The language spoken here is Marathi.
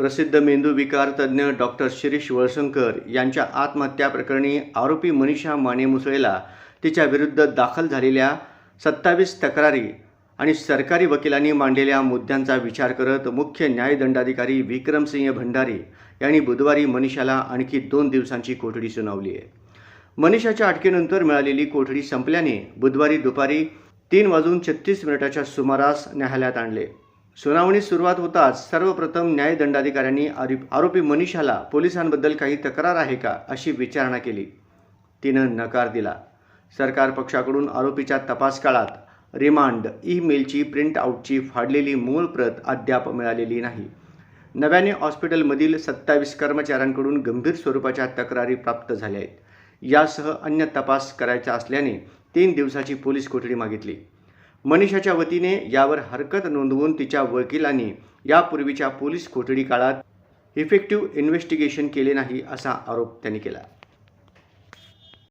प्रसिद्ध मेंदूविकार तज्ज्ञ डॉक्टर शिरीष वळसंकर यांच्या आत्महत्या प्रकरणी आरोपी मनीषा माने मुसळेला तिच्या विरुद्ध दाखल झालेल्या सत्तावीस तक्रारी आणि सरकारी वकिलांनी मांडलेल्या मुद्द्यांचा विचार करत मुख्य न्यायदंडाधिकारी विक्रमसिंह भंडारी यांनी बुधवारी मनीषाला आणखी दोन दिवसांची कोठडी सुनावली आहे. मनीषाच्या अटकेनंतर मिळालेली कोठडी संपल्याने बुधवारी दुपारी तीन वाजून छत्तीस मिनिटाच्या सुमारास न्यायालयात आणले. सुनावणी सुरुवात होताच सर्वप्रथम न्यायदंडाधिकाऱ्यांनी आरोपी मनीषाला पोलिसांबद्दल काही तक्रार आहे का अशी विचारणा केली. तिनं नकार दिला. सरकार पक्षाकडून आरोपीच्या तपास काळात रिमांड ईमेलची प्रिंटआऊटची फाडलेली मूळ प्रत अद्याप मिळालेली नाही. नव्याने हॉस्पिटलमधील सत्तावीस कर्मचाऱ्यांकडून गंभीर स्वरूपाच्या तक्रारी प्राप्त झाल्या आहेत. यासह अन्य तपास करायचा असल्याने तीन दिवसाची पोलीस कोठडी मागितली. मनीषाच्या वतीने यावर हरकत नोंदवून तिच्या वकिलांनी यापूर्वीच्या पोलीस कोठडी काळात इफेक्टिव्ह इन्व्हेस्टिगेशन केले नाही असा आरोप त्यांनी केला.